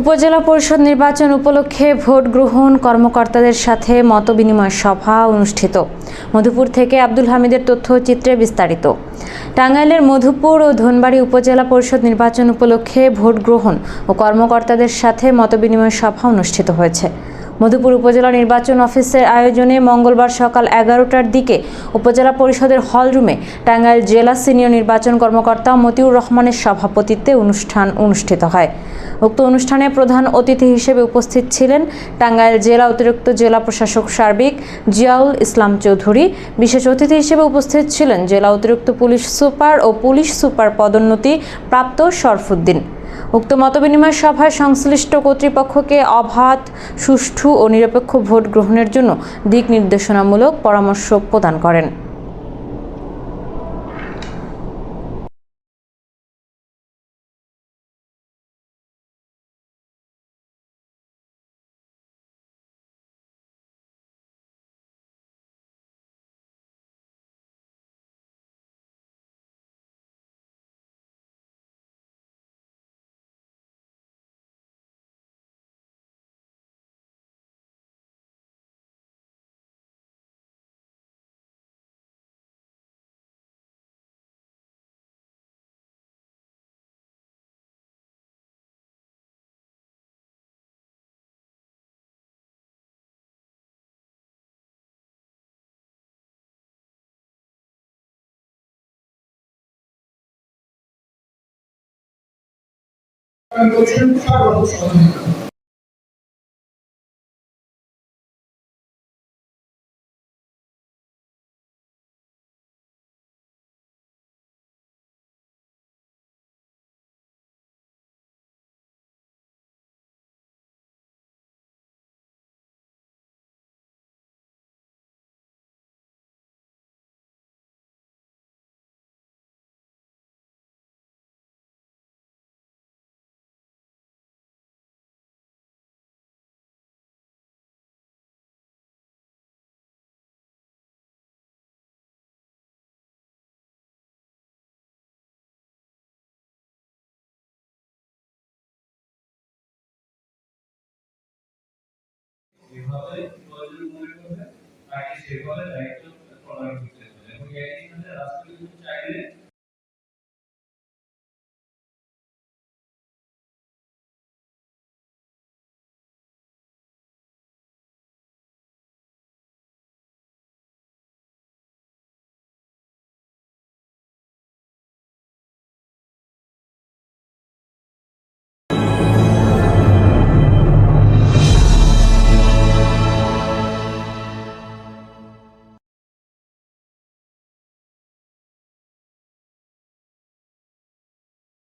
উপজেলা পরিষদ নির্বাচন উপলক্ষে ভোট গ্রহণ কর্মকর্তাদের সাথে মতবিনিময় সভা অনুষ্ঠিত। মধুপুর থেকে আব্দুল হামিদের তথ্যচিত্রে বিস্তারিত। টাঙ্গাইলের মধুপুর ও ধনবাড়ি উপজেলা পরিষদ নির্বাচন উপলক্ষে ভোট গ্রহণ ও কর্মকর্তাদের সাথে মতবিনিময় সভা অনুষ্ঠিত হয়েছে। মধুপুর উপজেলা নির্বাচন অফিসের আয়োজনে মঙ্গলবার সকাল এগারোটার দিকে উপজেলা পরিষদের হলরুমে টাঙ্গাইল জেলা সিনিয়র নির্বাচন কর্মকর্তা মতিউর রহমানের সভাপতিত্বে অনুষ্ঠান অনুষ্ঠিত হয়। উক্ত অনুষ্ঠানে প্রধান অতিথি হিসেবে উপস্থিত ছিলেন টাঙ্গাইল জেলা অতিরিক্ত জেলা প্রশাসক সার্বিক জিয়াউল ইসলাম চৌধুরী। বিশেষ অতিথি হিসেবে উপস্থিত ছিলেন জেলা অতিরিক্ত পুলিশ সুপার ও পুলিশ সুপার পদোন্নতি প্রাপ্ত শরফুদ্দিন। উক্ত মতবিনিময় সভায় সংশ্লিষ্ট কর্তৃপক্ষকে অবাধ, সুষ্ঠু ও নিরপেক্ষ ভোট গ্রহণের জন্য দিক নির্দেশনামূলক পরামর্শ প্রদান করেন। 노출을 풀어보고 싶습니다. যেভাবে প্রয়োজন মনে করবে তাকে সেভাবে দায়িত্ব প্রদান করতে হবে এবং একই